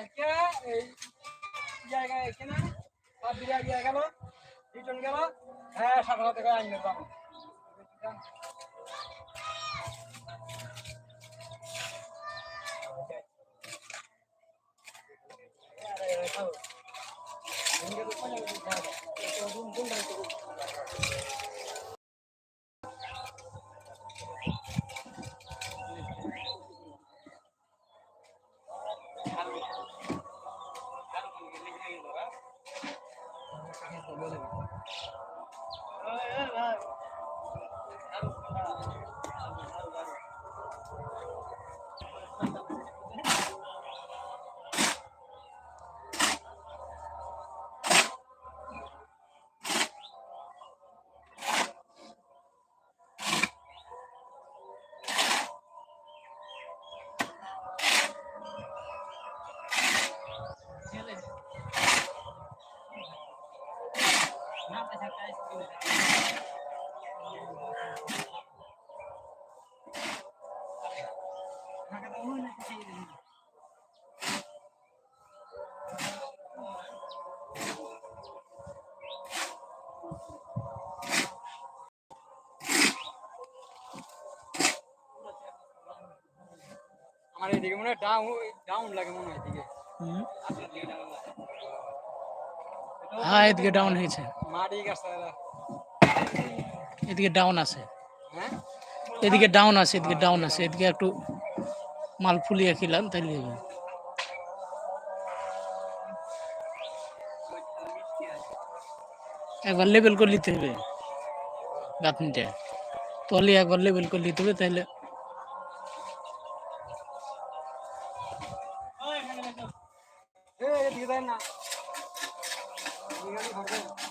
আজকে এই জায়গায় এখানে সব বিরিয়ানি দিয়ে গেল রিটার্ন গেল। হ্যাঁ সাত হাজার টাকা আইন দাম আমার এদিকে মনে হয় ডাউন ডাউন লাগে মনে হয় এদিকে হুম। হ্যাঁ এদিকে ডাউন হয়েছে। এদিকে ডাউন আছে। হ্যাঁ? এদিকে ডাউন আছে এদিকে ডাউন আছে। এদিকে একটু মাল ফুলিয়ে খেলাম তাইলে। একবার লেবেল করে নিতে হবে গাঁথনিটা। তলে একবার লেবেল করে নিতে হবে তাহলে এই এদিকে দেন না এদিকে ধরবেন